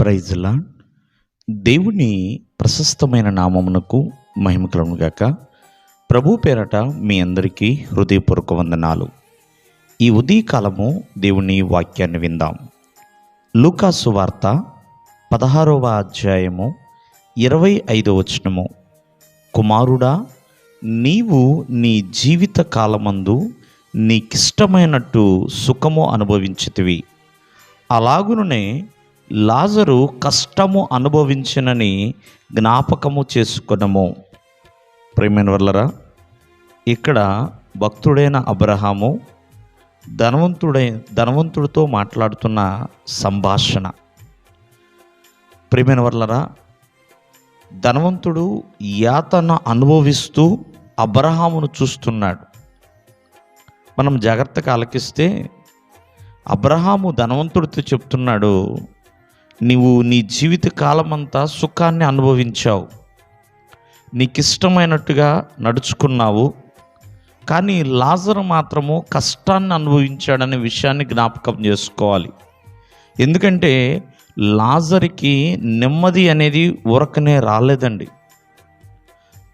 ప్రైజ్లా దేవుని ప్రశస్తమైన నామమునకు మహిమ కలుగునుగాక ప్రభు పేరట మీ అందరికీ హృదయపూర్వక వందనాలు. ఈ ఉదయకాలము దేవుని వాక్యాన్ని విందాం. లూకాసు వార్త పదహారవ అధ్యాయము ఇరవై ఐదవ వచనము. కుమారుడా నీవు నీ జీవిత కాలమందు నీకిష్టమైనట్టు సుఖము అనుభవించితివి. అలాగుననే లాజరు కష్టము అనుభవించినని జ్ఞాపకము చేసుకునము. ప్రేమైన వల్లరా ఇక్కడ భక్తుడైన అబ్రహాము ధనవంతుడై ధనవంతుడితో మాట్లాడుతున్న సంభాషణ. ప్రేమైన వల్లరా ధనవంతుడు యాతన అనుభవిస్తూ అబ్రహామును చూస్తున్నాడు. మనం జాగ్రత్తగా ఆలకిస్తే అబ్రహాము ధనవంతుడితో చెప్తున్నాడు నీవు నీ జీవిత కాలమంతా సుఖాన్ని అనుభవించావు. నీకు ఇష్టమైనట్టుగా నడుచుకున్నావు. కానీ లాజరు మాత్రము కష్టాన్ని అనుభవించాడనే విషయాన్ని జ్ఞాపకం చేసుకోవాలి. ఎందుకంటే లాజర్కి నెమ్మది అనేది ఉరకనే రాలేదండి.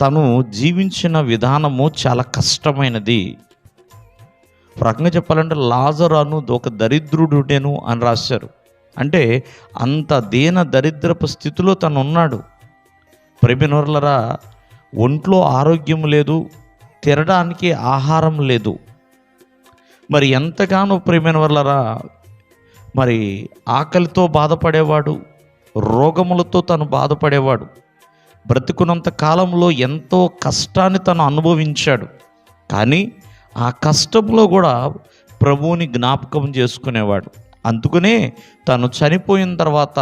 తను జీవించిన విధానము చాలా కష్టమైనది. ఒక రకంగా చెప్పాలంటే లాజరు అను ఒక దరిద్రుడుడేను అని రాశారు. అంటే అంత దీన దరిద్రపు స్థితిలో తను ఉన్నాడు ప్రేమినోర్లరా ఒంట్లో ఆరోగ్యం లేదు తినడానికి ఆహారం లేదు. మరి ఎంతగానో ప్రేమైన మరి ఆకలితో బాధపడేవాడు రోగములతో తను బాధపడేవాడు బ్రతుకున్నంత కాలంలో ఎంతో కష్టాన్ని తను అనుభవించాడు. కానీ ఆ కష్టంలో కూడా ప్రభువుని జ్ఞాపకం చేసుకునేవాడు. అందుకనే తను చనిపోయిన తర్వాత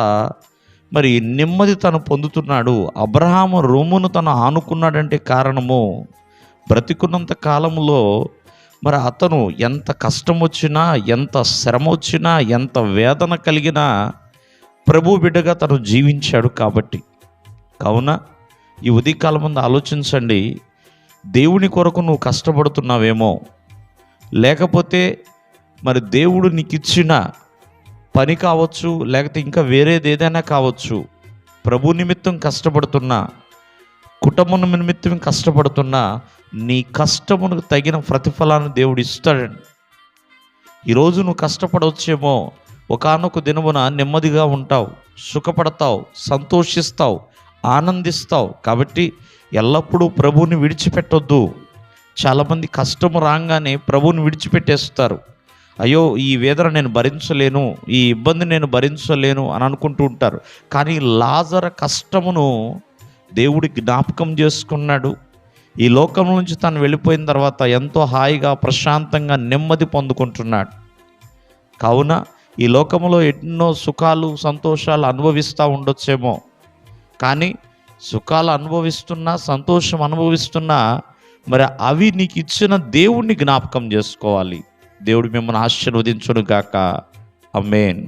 మరి నెమ్మది తను పొందుతున్నాడు. అబ్రహాము రోమును తను ఆనుకున్నాడంటే కారణము బ్రతికున్నంత కాలంలో మరి అతను ఎంత కష్టం వచ్చినా ఎంత శ్రమ వచ్చినా ఎంత వేదన కలిగినా ప్రభు బిడ్డగా తను జీవించాడు కాబట్టి. కావున ఈ ఉదయకాలం ముందు ఆలోచించండి. దేవుని కొరకు నువ్వు కష్టపడుతున్నావేమో లేకపోతే మరి దేవుడు నీకు ఇచ్చిన పని కావచ్చు లేకపోతే ఇంకా వేరేది ఏదైనా కావచ్చు ప్రభు నిమిత్తం కష్టపడుతున్నా కుటుంబం నిమిత్తం కష్టపడుతున్నా నీ కష్టమునకు తగిన ప్రతిఫలాన్ని దేవుడు ఇస్తాడండి. ఈరోజు నువ్వు కష్టపడవచ్చేమో ఒకనొక దినమున నెమ్మదిగా ఉంటావు సుఖపడతావు సంతోషిస్తావు ఆనందిస్తావు. కాబట్టి ఎల్లప్పుడూ ప్రభువుని విడిచిపెట్టొద్దు. చాలామంది కష్టము రాగానే ప్రభువుని విడిచిపెట్టేస్తారు. అయ్యో ఈ వేదన నేను భరించలేను ఈ ఇబ్బంది నేను భరించలేను అని అనుకుంటూ ఉంటారు. కానీ లాజర కష్టమును దేవుడి జ్ఞాపకం చేసుకున్నాడు. ఈ లోకం నుంచి తను వెళ్ళిపోయిన తర్వాత ఎంతో హాయిగా ప్రశాంతంగా నెమ్మది పొందుకుంటున్నాడు. కావున ఈ లోకంలో ఎన్నో సుఖాలు సంతోషాలు అనుభవిస్తూ ఉండొచ్చేమో. కానీ సుఖాలు అనుభవిస్తున్నా సంతోషం అనుభవిస్తున్నా మరి అవి నీకు ఇచ్చిన దేవుణ్ణి జ్ఞాపకం చేసుకోవాలి. దేవుడు మిమ్మల్ని ఆశీర్వదించును గాక అమ్మేన్